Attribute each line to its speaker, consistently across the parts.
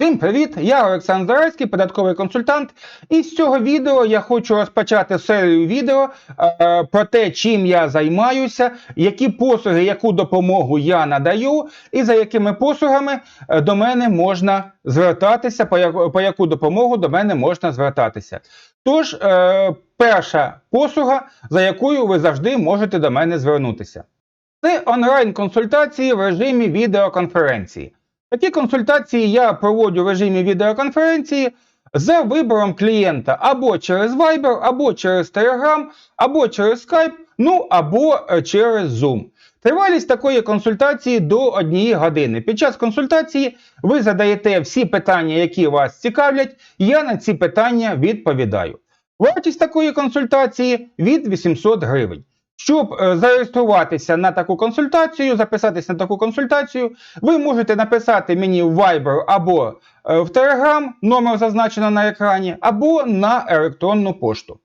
Speaker 1: Всім привіт! Я Олександр Зарецький, податковий консультант. І з цього відео я хочу розпочати серію відео е, про те, чим я займаюся, які послуги, яку допомогу я надаю, і за якими послугами е, до мене можна звертатися, по, яку- по яку допомогу до мене можна звертатися. Тож, е, перша послуга, за якою ви завжди можете до мене звернутися. Це онлайн-консультації в режимі відеоконференції. Такі консультації я проводжу в режимі відеоконференції за вибором клієнта або через Viber, або через Telegram, або через Skype, ну або е, через Zoom. Тривалість такої консультації до однієї години. Під час консультації ви задаєте всі питання, які вас цікавлять, я на ці питання відповідаю. Вартість такої консультації від 800 гривень. Щоб е, зареєструватися на таку консультацію, записатися на таку консультацію, ви можете написати мені в Viber або е, в Telegram, номер зазначено на екрані, або на електронну пошту.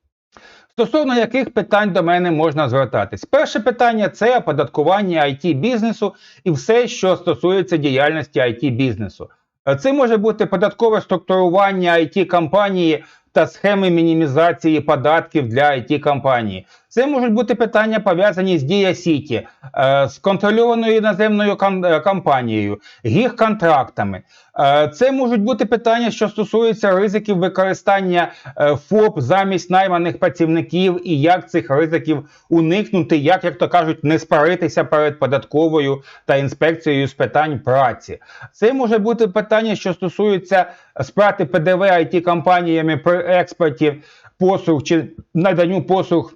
Speaker 1: Стосовно яких питань до мене можна звертатись? Перше питання це оподаткування IT бізнесу і все, що стосується діяльності IT бізнесу. Е, Це може бути податкове структурування IT компанії та схеми мінімізації податків для IT компанії. Це можуть бути питання пов'язані з Дія Сіті, е, з контрольованою іноземною е, компанією, гіг-контрактами. Е, Це можуть бути питання, що стосуються ризиків використання ФОП замість найманих працівників і як цих ризиків уникнути, як, як то кажуть, не спаритися перед податковою та інспекцією з питань праці. Це може бути питання, що стосується сплати ПДВ it компаніями при експорті послуг чи наданню послуг.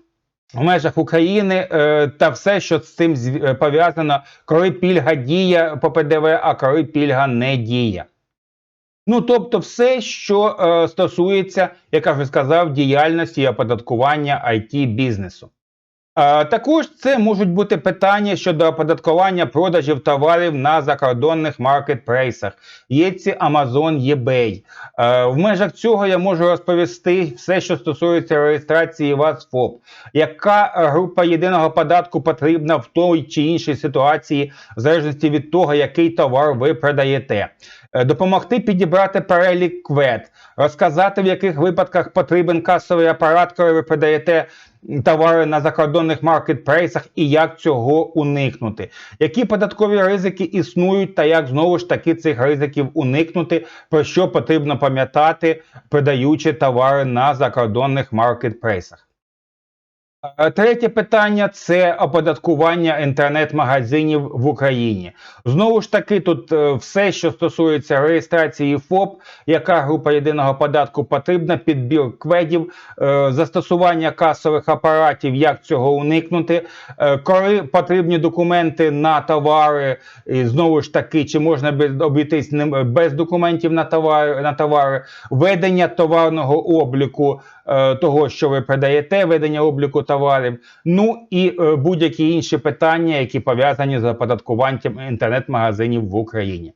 Speaker 1: В межах України е, та все, що з цим е, пов'язано, коли пільга діє по ПДВ, а коли пільга не діє. Ну, тобто, все, що е, стосується, як я вже сказав, діяльності і оподаткування it бізнесу. Е, також це можуть бути питання щодо оподаткування продажів товарів на закордонних маркетплейсах. Є ці Amazon, eBay. Е, в межах цього я можу розповісти все, що стосується реєстрації вас ФОП. Яка е, група єдиного податку потрібна в той чи іншій ситуації, в залежності від того, який товар ви продаєте. Допомогти підібрати перелік квет, розказати, в яких випадках потрібен касовий апарат, коли ви продаєте товари на закордонних маркетплейсах і як цього уникнути. Які податкові ризики існують, та як знову ж таки цих ризиків уникнути, про що потрібно пам'ятати, продаючи товари на закордонних маркетплейсах. Е, Третє питання це оподаткування інтернет-магазинів в Україні. Знову ж таки, тут е, все, що стосується реєстрації ФОП, яка група єдиного податку потрібна, підбір кведів, е, застосування касових апаратів, як цього уникнути, коли потрібні документи на товари, і знову ж таки, чи можна обійтись без документів на товари, на товари, ведення товарного обліку того, що ви продаєте, ведення обліку товарів, ну і е, будь-які інші питання, які пов'язані з оподаткуванням інтернет-магазинів в Україні.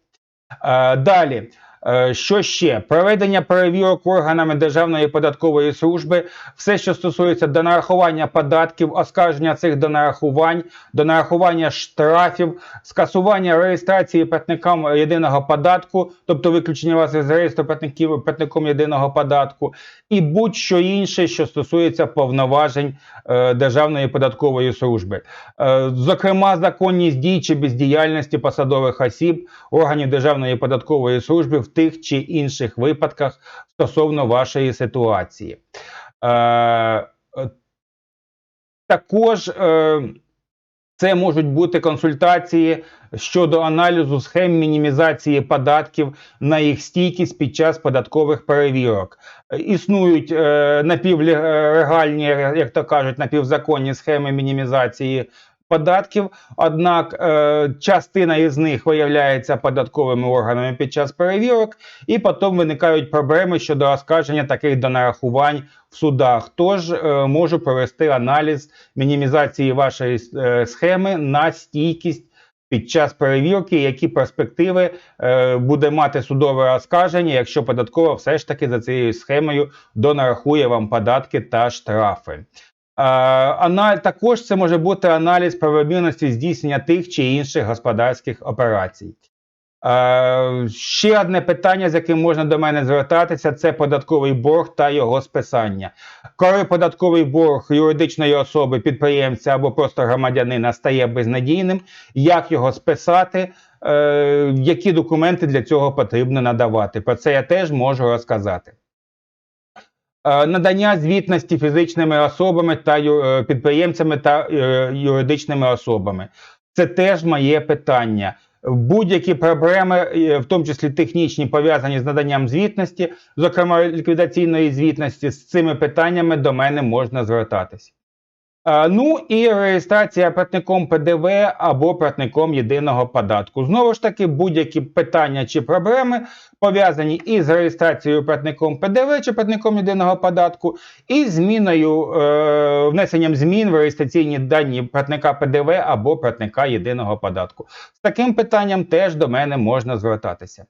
Speaker 1: Е, Далі. Е, Що ще? Проведення перевірок органами Державної податкової служби, все, що стосується донарахування податків, оскарження цих донарахувань, донарахування штрафів, скасування реєстрації платникам єдиного податку, тобто виключення вас із реєстру платників платником єдиного податку, і будь-що інше, що стосується повноважень е, Державної податкової служби. Е, зокрема, законність дій чи бездіяльності посадових осіб органів Державної податкової служби в тих чи інших випадках стосовно вашої ситуації. Е, е, також е, це можуть бути консультації щодо аналізу схем мінімізації податків на їх стійкість під час податкових перевірок. Е, Існують е, напівлегальні, як то кажуть, напівзаконні схеми мінімізації податків, однак е, частина із них виявляється податковими органами під час перевірок, і потім виникають проблеми щодо оскарження таких донарахувань в судах. Тож е, можу провести аналіз мінімізації вашої е, схеми на стійкість. Під час перевірки, які перспективи е, буде мати судове оскарження, якщо податкова все ж таки за цією схемою донарахує вам податки та штрафи. Е, також це може бути аналіз правомірності здійснення тих чи інших господарських операцій. Е, ще одне питання, з яким можна до мене звертатися, це податковий борг та його списання. Коли податковий борг юридичної особи, підприємця або просто громадянина стає безнадійним, як його списати, е, які документи для цього потрібно надавати. Про це я теж можу розказати. Е, Надання звітності фізичними особами та е, підприємцями та е, юридичними особами. Це теж моє питання. Будь-які проблеми, в тому числі технічні, пов'язані з наданням звітності, зокрема ліквідаційної звітності, з цими питаннями до мене можна звертатись. Е, Ну і реєстрація платником ПДВ або платником єдиного податку. Знову ж таки, будь-які питання чи проблеми пов'язані із реєстрацією платником ПДВ чи платником єдиного податку, і зміною е, внесенням змін в реєстраційні дані платника ПДВ або платника єдиного податку. З таким питанням теж до мене можна звертатися.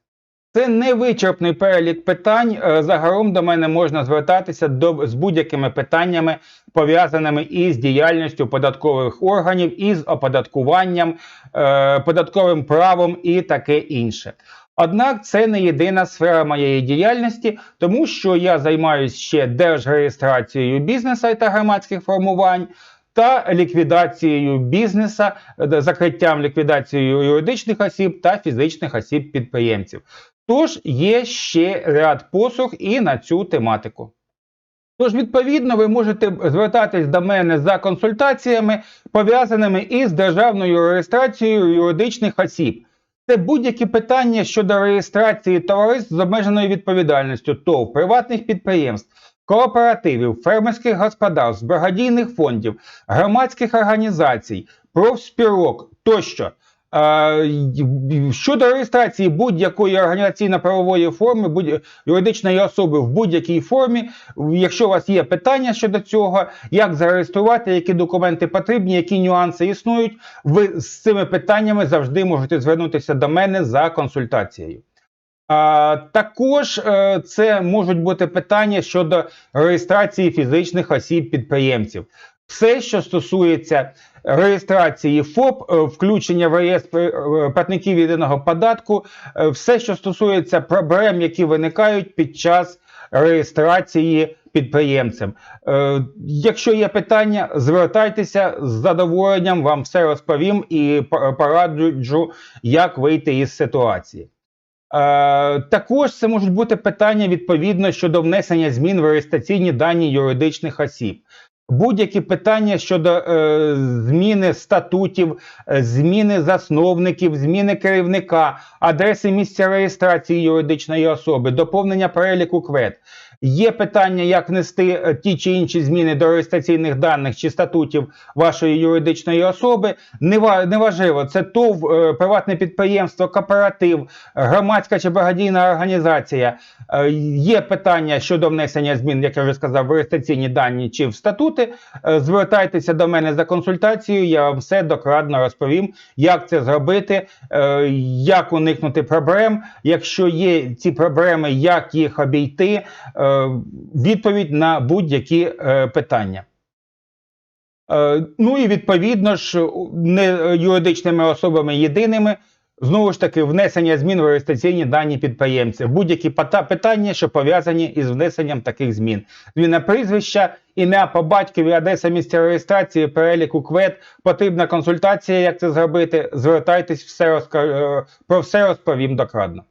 Speaker 1: Це невичерпний перелік питань. Е, Загалом до мене можна звертатися до, з будь-якими питаннями, пов'язаними із діяльністю податкових органів, із оподаткуванням, е, податковим правом і таке інше. Однак це не єдина сфера моєї діяльності, тому що я займаюся ще держреєстрацією бізнесу та громадських формувань. Та ліквідацією бізнеса, е, закриттям ліквідацією юридичних осіб та фізичних осіб підприємців. Тож є ще ряд послуг і на цю тематику. Тож, відповідно, ви можете звертатись до мене за консультаціями, пов'язаними із державною реєстрацією юридичних осіб. Це будь-які питання щодо реєстрації товариств з обмеженою відповідальністю ТОВ, приватних підприємств, кооперативів, фермерських господарств, благодійних фондів, громадських організацій, профспілок тощо. Щодо реєстрації будь-якої організаційно-правової форми, будь- юридичної особи в будь-якій формі, якщо у вас є питання щодо цього, як зареєструвати, які документи потрібні, які нюанси існують, ви з цими питаннями завжди можете звернутися до мене за консультацією. Також е, це можуть бути питання щодо реєстрації фізичних осіб підприємців. Все, що стосується реєстрації ФОП, е, включення в реєстр е, платників єдиного податку, е, все, що стосується проблем, які виникають під час реєстрації підприємцем. Якщо є питання, звертайтеся з задоволенням, вам все розповім і пораджу, як вийти із ситуації. Також це можуть бути питання відповідно щодо внесення змін в реєстраційні дані юридичних осіб. Будь-які питання щодо е, зміни статутів, е, зміни засновників, зміни керівника, адреси місця реєстрації юридичної особи, доповнення переліку КВЕД. Є питання, як внести е, ті чи інші зміни до реєстраційних даних чи статутів вашої юридичної особи. Нева- Неважливо, це ТОВ, е, приватне підприємство, кооператив, громадська чи благодійна організація. Е, Є питання щодо внесення змін, як я вже сказав, в реєстраційні дані чи в статути. Звертайтеся до мене за консультацією, я вам все докладно розповім, як це зробити, як уникнути проблем. Якщо є ці проблеми, як їх обійти, відповідь на будь-які е, питання. Е, Ну і відповідно ж, не юридичними особами єдиними. Знову ж таки, внесення змін в реєстраційні дані підприємців. Будь-які питання, що пов'язані із внесенням таких змін. Зміна прізвища, ім'я по батькові, адреса місця реєстрації, переліку КВЕД, потрібна консультація, як це зробити. Звертайтесь, все розка... е, про все розповім докладно.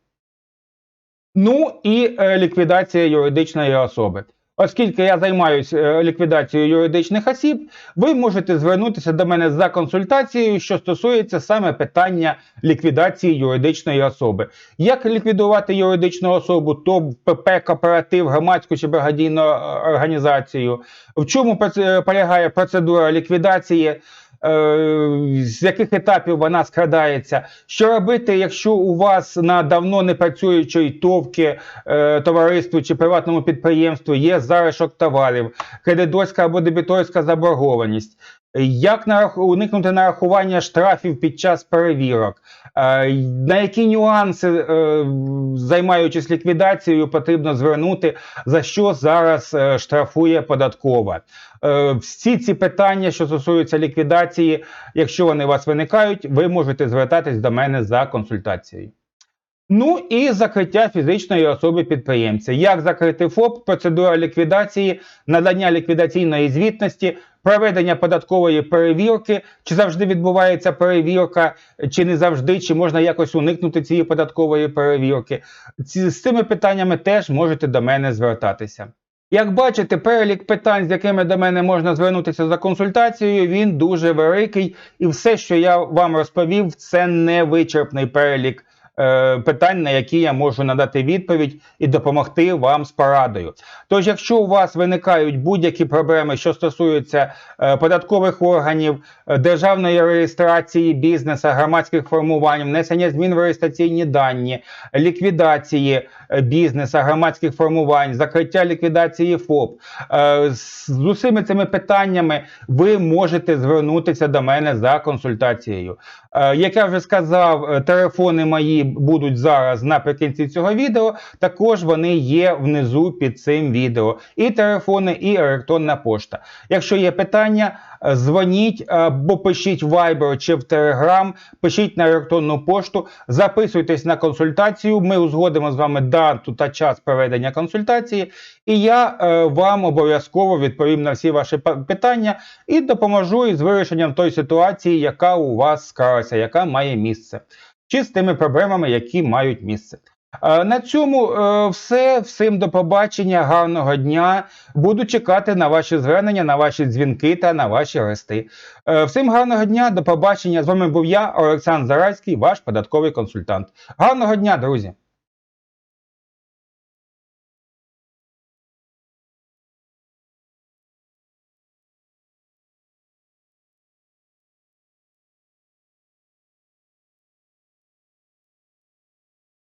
Speaker 1: Ну і е, ліквідація юридичної особи. Оскільки я займаюся ліквідацією юридичних осіб, ви можете звернутися до мене за консультацією, що стосується саме питання ліквідації юридичної особи. Як ліквідувати юридичну особу, то ПП, кооператив, громадську чи благодійну е, організацію? В чому проц- полягає процедура ліквідації? Е, з яких етапів вона скрадається? Що робити, якщо у вас на давно не працюючої товки е, товариству чи приватному підприємству є заришок товарів, кредиторська або дебіторська заборгованість? Як уникнути нарахування штрафів під час перевірок? Е, На які нюанси, е, займаючись ліквідацією, потрібно звернути, за що зараз е, штрафує податкова? Всі ці питання, що стосуються ліквідації, якщо вони у вас виникають, ви можете звертатись до мене за консультацією. Ну і закриття фізичної особи підприємця. Як закрити ФОП, процедура ліквідації, надання ліквідаційної звітності, проведення податкової перевірки, чи завжди відбувається перевірка, чи не завжди, чи можна якось уникнути цієї податкової перевірки. Ці, з цими питаннями теж можете до мене звертатися. Як бачите, перелік питань, з якими до мене можна звернутися за консультацією, він дуже великий, і все, що я вам розповів, це не вичерпний перелік питань, на які я можу надати відповідь і допомогти вам з порадою. Тож, якщо у вас виникають будь-які проблеми, що стосуються е, податкових органів, е, державної реєстрації бізнесу, громадських формувань, внесення змін в реєстраційні дані, ліквідації е, бізнесу, громадських формувань, закриття ліквідації ФОП, е, з усіми цими питаннями ви можете звернутися до мене за консультацією. Е, Як я вже сказав, е, телефони мої будуть зараз наприкінці цього відео. Також вони є внизу під цим відео. І телефони, і електронна пошта. Якщо є питання, е, дзвоніть або пишіть в Viber чи в Telegram, пишіть на електронну пошту, записуйтесь на консультацію. Ми узгодимо з вами дату та час проведення консультації, і я е, вам обов'язково відповім на всі ваші питання і допоможу із вирішенням той ситуації, яка у вас склалася, яка має місце, чи з тими проблемами, які мають місце. Е, На цьому е, все. Всім до побачення, гарного дня. Буду чекати на ваші звернення, на ваші дзвінки та на ваші листи. Е, Всім гарного дня, до побачення. З вами був я, Олександр Зарайський, ваш податковий консультант. Гарного дня, друзі!